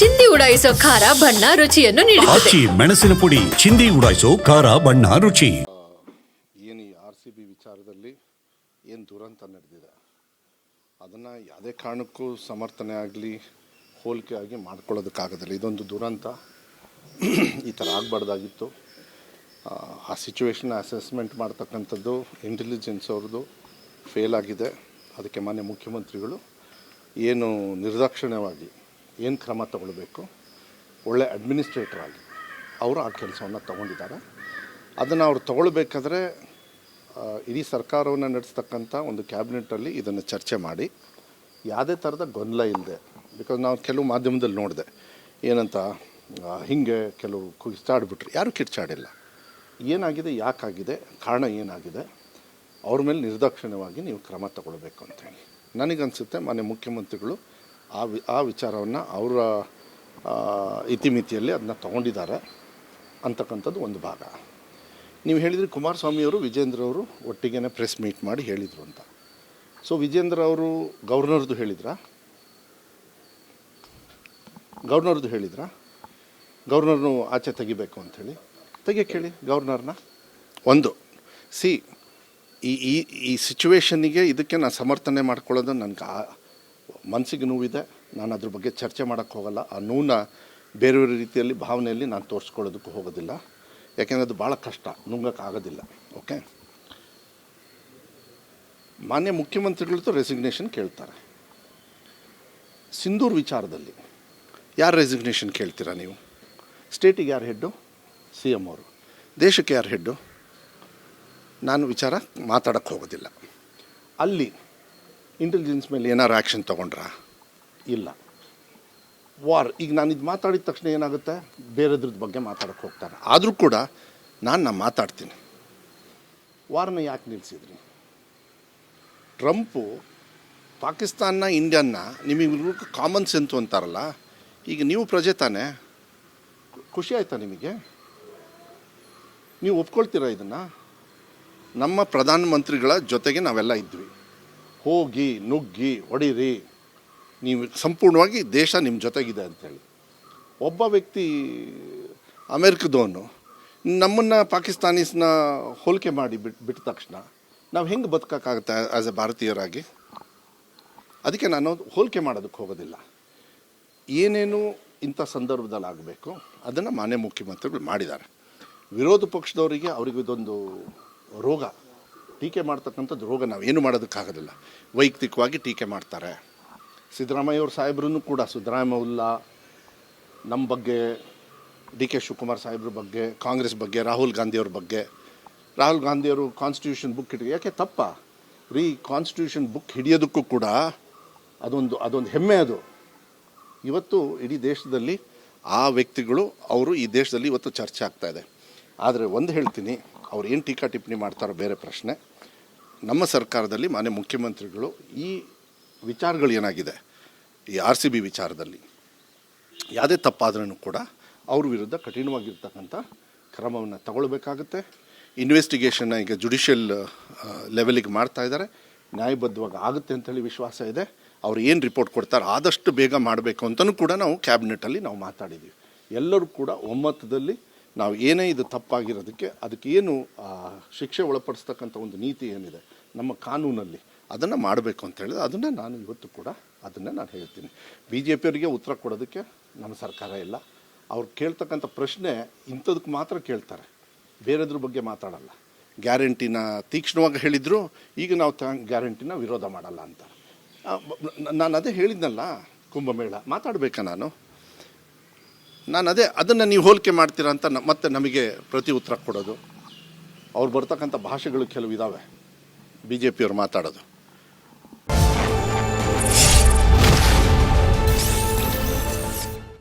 ಚಿಂದಿ ಉಡಾಯಿಸೋ ಖಾರ ಬಣ್ಣ ರುಚಿಯನ್ನು ನೀಡುತ್ತದೆ. ಆಚಿ ಮೆಣಸಿನ ಪುಡಿ ಚಿಂದಿ ಉಡಾಯಿಸೋ ಖಾರ ಬಣ್ಣ ರುಚಿ. ಏನು ಈ ಆರ್ ಸಿ ಬಿ ವಿಚಾರದಲ್ಲಿ ಏನು ದುರಂತ ನಡೆದಿದೆ? ಅದನ್ನು ಯಾವುದೇ ಕಾರಣಕ್ಕೂ ಸಮರ್ಥನೆ ಆಗಲಿ ಹೋಲಿಕೆ ಆಗಿ ಮಾಡ್ಕೊಳ್ಳೋದಕ್ಕಾಗೋದಿಲ್ಲ. ಇದೊಂದು ದುರಂತ. ಈ ಥರ ಆಗಬಾರ್ದಾಗಿತ್ತು. ಆ ಸಿಚುವೇಶನ್ ಅಸೆಸ್ಮೆಂಟ್ ಮಾಡ್ತಕ್ಕಂಥದ್ದು ಇಂಟೆಲಿಜೆನ್ಸ್ ಅವ್ರದ್ದು ಫೇಲ್ ಆಗಿದೆ. ಅದಕ್ಕೆ ಮಾನ್ಯ ಮುಖ್ಯಮಂತ್ರಿಗಳು ಏನು ನಿರ್ದಾಕ್ಷಿಣ್ಯವಾಗಿ ಏನು ಕ್ರಮ ತಗೊಳ್ಬೇಕು? ಒಳ್ಳೆ ಅಡ್ಮಿನಿಸ್ಟ್ರೇಟರ್ ಆಗಿ ಅವರು ಆ ಕೆಲಸವನ್ನು ತಗೊಂಡಿದ್ದಾರೆ ಅದನ್ನು ಅವ್ರು ತಗೊಳ್ಬೇಕಾದ್ರೆ ಇಡೀ ಸರ್ಕಾರವನ್ನು ನಡೆಸ್ತಕ್ಕಂಥ ಒಂದು ಕ್ಯಾಬಿನೆಟಲ್ಲಿ ಇದನ್ನು ಚರ್ಚೆ ಮಾಡಿ. ಯಾವುದೇ ಥರದ ಗೊಂದಲ ಇಲ್ಲದೆ ಬಿಕಾಸ್ ನಾವು ಕೆಲವು ಮಾಧ್ಯಮದಲ್ಲಿ ನೋಡಿದೆ, ಏನಂತ ಹೀಗೆ ಕೆಲವು ಕಿಚ್ಚಾಡ್ಬಿಟ್ರು ಯಾರೂ ಕಿರ್ಚಾಡಿಲ್ಲ. ಏನಾಗಿದೆ, ಯಾಕಾಗಿದೆ, ಕಾರಣ ಏನಾಗಿದೆ, ಅವ್ರ ಮೇಲೆ ನಿರ್ದಾಕ್ಷಿಣ್ಯವಾಗಿ ನೀವು ಕ್ರಮ ತಗೊಳ್ಬೇಕು ಅಂತೇಳಿ ನನಗನ್ಸುತ್ತೆ, ಮಾನ್ಯ ಮುಖ್ಯಮಂತ್ರಿಗಳು ಆ ವಿ, ಆ ವಿಚಾರವನ್ನು ಅವರ ಇತಿಮಿತಿಯಲ್ಲಿ ಅದನ್ನ ತಗೊಂಡಿದ್ದಾರೆ ಅಂತಕ್ಕಂಥದ್ದು ಒಂದು ಭಾಗ. ನೀವು ಹೇಳಿದರೆ ಕುಮಾರಸ್ವಾಮಿಯವರು ವಿಜೇಂದ್ರ ಅವರು ಒಟ್ಟಿಗೆ ಪ್ರೆಸ್ ಮೀಟ್ ಮಾಡಿ ಹೇಳಿದರು ಅಂತ. ಸೊ ವಿಜೇಂದ್ರ ಅವರು ಗವರ್ನರ್ದು ಹೇಳಿದ್ರಾ? ಗವರ್ನರ್ದು ಹೇಳಿದ್ರಾ? ಗವರ್ನರ್ನು ಆಚೆ ತೆಗಿಬೇಕು ಅಂಥೇಳಿ. ತೆಗಿಯಕ್ಕೆ ಹೇಳಿ ಗವರ್ನರ್ನ. ಒಂದು, ಸಿ, ಈ ಈ ಈ ಸಿಚುವೇಶನ್ನಿಗೆ ಇದಕ್ಕೆ ನಾನು ಸಮರ್ಥನೆ ಮಾಡ್ಕೊಳ್ಳೋದು ನನಗೆ ಮನಸ್ಸಿಗೆ ನೋವಿದೆ, ನಾನು ಅದ್ರ ಬಗ್ಗೆ ಚರ್ಚೆ ಮಾಡೋಕ್ಕೆ ಹೋಗಲ್ಲ. ಆ ನೋವನ್ನ ಬೇರೆ ಬೇರೆ ರೀತಿಯಲ್ಲಿ, ಭಾವನೆಯಲ್ಲಿ ನಾನು ತೋರಿಸ್ಕೊಳ್ಳೋದಕ್ಕೂ ಹೋಗೋದಿಲ್ಲ. ಯಾಕೆಂದರೆ ಅದು ಭಾಳ ಕಷ್ಟ, ನುಂಗಕ್ಕೆ ಆಗೋದಿಲ್ಲ, ಓಕೆ? ಮಾನ್ಯ ಮುಖ್ಯಮಂತ್ರಿಗಳದ್ದು ರೆಸಿಗ್ನೇಷನ್ ಕೇಳ್ತಾರೆ. ಸಿಂಧೂರ್ ವಿಚಾರದಲ್ಲಿ ಯಾರು ರೆಸಿಗ್ನೇಷನ್ ಕೇಳ್ತೀರಾ ನೀವು? ಸ್ಟೇಟಿಗೆ ಯಾರು ಹೆಡ್ಡು ಸಿ ಎಂ ಅವರು. ದೇಶಕ್ಕೆ ಯಾರು ಹೆಡ್ಡು ನಾನು ವಿಚಾರ ಮಾತಾಡೋಕ್ಕೆ ಹೋಗೋದಿಲ್ಲ. ಅಲ್ಲಿ ಇಂಟೆಲಿಜೆನ್ಸ್ ಮೇಲೆ ಏನಾರು ಆ್ಯಕ್ಷನ್ ತೊಗೊಂಡ್ರಾ? ಇಲ್ಲ. ವಾರ್ ಈಗ ನಾನು ಇದು ಮಾತಾಡಿದ ತಕ್ಷಣ ಏನಾಗುತ್ತೆ? ಬೇರೆದ್ರದ್ದು ಬಗ್ಗೆ ಮಾತಾಡೋಕ್ಕೆ ಹೋಗ್ತಾರೆ. ಆದರೂ ಕೂಡ ನಾನು ನಾನು ಮಾತಾಡ್ತೀನಿ. ವಾರ್ನ ಯಾಕೆ ನಿಲ್ಲಿಸಿದ್ರಿ ಟ್ರಂಪು ಪಾಕಿಸ್ತಾನ ಇಂಡಿಯನ್ನ ನಿಮಗೆ ಕಾಮನ್ ಸೆನ್ಸು ಅಂತಾರಲ್ಲ ಈಗ ನೀವು ಪ್ರಜೆ ತಾನೆ? ಖುಷಿ ಆಯ್ತಾ ನಿಮಗೆ? ನೀವು ಒಪ್ಕೊಳ್ತೀರಾ ಇದನ್ನು? ನಮ್ಮ ಪ್ರಧಾನಮಂತ್ರಿಗಳ ಜೊತೆಗೆ ನಾವೆಲ್ಲ ಇದ್ವಿ. ಹೋಗಿ ನುಗ್ಗಿ ಹೊಡೀರಿ. ನೀವು ಸಂಪೂರ್ಣವಾಗಿ ದೇಶ ನಿಮ್ಮ ಜೊತೆಗಿದೆ ಅಂತೇಳಿ. ಒಬ್ಬ ವ್ಯಕ್ತಿ ಅಮೇರಿಕದವನು, ನಮ್ಮನ್ನು ಪಾಕಿಸ್ತಾನೀಸ್ನ ಹೋಲಿಕೆ ಮಾಡಿ ಬಿಟ್ಟು ಬಿಟ್ಟ ತಕ್ಷಣ ನಾವು ಹೆಂಗೆ ಬದುಕೋಕ್ಕಾಗುತ್ತೆ ಆ್ಯಸ್ ಎ ಭಾರತೀಯರಾಗಿ? ಅದಕ್ಕೆ ನಾನು ಹೋಲಿಕೆ ಮಾಡೋದಕ್ಕೆ ಹೋಗೋದಿಲ್ಲ. ಏನೇನು ಇಂಥ ಸಂದರ್ಭದಲ್ಲಿ ಆಗಬೇಕು ಅದನ್ನು ಮಾನ್ಯ ಮುಖ್ಯಮಂತ್ರಿಗಳು ಮಾಡಿದ್ದಾರೆ. ವಿರೋಧ ಪಕ್ಷದವರಿಗೆ ಅವ್ರಿಗೆ ಇದೊಂದು ರೋಗ. ಟೀಕೆ ಮಾಡ್ತಕ್ಕಂಥದ್ದು ರೋಗ ನಾವು ಏನು ಮಾಡೋದಕ್ಕಾಗೋದಿಲ್ಲ. ವೈಯಕ್ತಿಕವಾಗಿ ಟೀಕೆ ಮಾಡ್ತಾರೆ. ಸಿದ್ದರಾಮಯ್ಯವ್ರ ಸಾಹೇಬ್ರೂ ಕೂಡ, ಸಿದ್ದರಾಮಯ್ಯ ನಮ್ಮ ಬಗ್ಗೆ, ಡಿ ಕೆ ಶಿವಕುಮಾರ್ ಸಾಹೇಬ್ರ ಬಗ್ಗೆ, ಕಾಂಗ್ರೆಸ್ ಬಗ್ಗೆ, ರಾಹುಲ್ ಗಾಂಧಿಯವ್ರ ಬಗ್ಗೆ. ರಾಹುಲ್ ಗಾಂಧಿಯವರು ಕಾನ್ಸ್ಟಿಟ್ಯೂಷನ್ ಬುಕ್ ಹಿಡಿದು, ಯಾಕೆ ತಪ್ಪ? ರೀ ಕಾನ್ಸ್ಟಿಟ್ಯೂಷನ್ ಬುಕ್ ಹಿಡಿಯೋದಕ್ಕೂ ಕೂಡ ಅದೊಂದು ಅದೊಂದು ಹೆಮ್ಮೆ ಅದು. ಇವತ್ತು ಇಡೀ ದೇಶದಲ್ಲಿ ಆ ವ್ಯಕ್ತಿಗಳು, ಅವರು ಈ ದೇಶದಲ್ಲಿ ಇವತ್ತು ಚರ್ಚೆ ಆಗ್ತಾ ಇದೆ. ಆದರೆ ಒಂದು ಹೇಳ್ತೀನಿ ಅವ್ರು ಏನು ಟೀಕಾ ಟಿಪ್ಪಣಿ ಮಾಡ್ತಾರೋ ಬೇರೆ ಪ್ರಶ್ನೆ. ನಮ್ಮ ಸರ್ಕಾರದಲ್ಲಿ ಮಾನ್ಯ ಮುಖ್ಯಮಂತ್ರಿಗಳು ಈ ವಿಚಾರಗಳು ಏನಾಗಿದೆ? ಈ ಆರ್ ಸಿ ಬಿ ವಿಚಾರದಲ್ಲಿ. ಯಾವುದೇ ತಪ್ಪಾದ್ರೂ ಕೂಡ ಅವ್ರ ವಿರುದ್ಧ ಕಠಿಣವಾಗಿರ್ತಕ್ಕಂಥ ಕ್ರಮವನ್ನು ತಗೊಳ್ಬೇಕಾಗುತ್ತೆ. ಇನ್ವೆಸ್ಟಿಗೇಷನ್ನ ಈಗ ಜುಡಿಷಿಯಲ್ ಲೆವೆಲಿಗೆ ಮಾಡ್ತಾ ಇದ್ದಾರೆ ನ್ಯಾಯಬದ್ಧವಾಗಿ ಆಗುತ್ತೆ ಅಂತೇಳಿ ವಿಶ್ವಾಸ ಇದೆ. ಅವ್ರು ಏನು ರಿಪೋರ್ಟ್ ಕೊಡ್ತಾರೆ ಆದಷ್ಟು ಬೇಗ ಮಾಡಬೇಕು ಅಂತಲೂ ಕೂಡ ನಾವು ಕ್ಯಾಬಿನೆಟಲ್ಲಿ ನಾವು ಮಾತಾಡಿದ್ದೀವಿ ಎಲ್ಲರೂ ಕೂಡ ಒಮ್ಮತದಲ್ಲಿ ನಾವು ಏನೇ ಇದು ತಪ್ಪಾಗಿರೋದಕ್ಕೆ ಅದಕ್ಕೆ ಏನು ಶಿಕ್ಷೆ ಒಳಪಡಿಸ್ತಕ್ಕಂಥ ಒಂದು ನೀತಿ ಏನಿದೆ ನಮ್ಮ ಕಾನೂನಲ್ಲಿ ಅದನ್ನು ಮಾಡಬೇಕು ಅಂತ ಹೇಳಿದ್ರೆ ಅದನ್ನು ನಾನು ಇವತ್ತು ಕೂಡ ಅದನ್ನು ನಾನು ಹೇಳ್ತೀನಿ. ಬಿ ಜೆ ಪಿಯವರಿಗೆ ಉತ್ತರ ಕೊಡೋದಕ್ಕೆ ನಮ್ಮ ಸರ್ಕಾರ ಇಲ್ಲ. ಅವ್ರು ಕೇಳ್ತಕ್ಕಂಥ ಪ್ರಶ್ನೆ ಇಂಥದಕ್ಕೆ ಮಾತ್ರ ಕೇಳ್ತಾರೆ. ಬೇರೆದ್ರ ಬಗ್ಗೆ ಮಾತಾಡಲ್ಲ. ಗ್ಯಾರಂಟಿನ ತೀಕ್ಷ್ಣವಾಗಿ ಹೇಳಿದ್ರು, ಈಗ ನಾವು ಗ್ಯಾರಂಟಿನ ವಿರೋಧ ಮಾಡಲ್ಲ ಅಂತ. ನಾನು ಅದೇ ಹೇಳಿದ್ನಲ್ಲ, ಕುಂಭಮೇಳ. ಮಾತಾಡಬೇಕಾ ನಾನು? ನಾನು ಅದೇ, ಅದನ್ನು ನೀವು ಹೋಲಿಕೆ ಮಾಡ್ತೀರಾ ಅಂತ ಮತ್ತೆ ನಮಗೆ ಪ್ರತಿ ಉತ್ತರ ಕೊಡೋದು. ಅವ್ರು ಬರ್ತಕ್ಕಂಥ ಭಾಷೆಗಳು ಕೆಲವು ಇದ್ದಾವೆ ಬಿ ಜೆ ಪಿಯವ್ರು ಮಾತಾಡೋದು.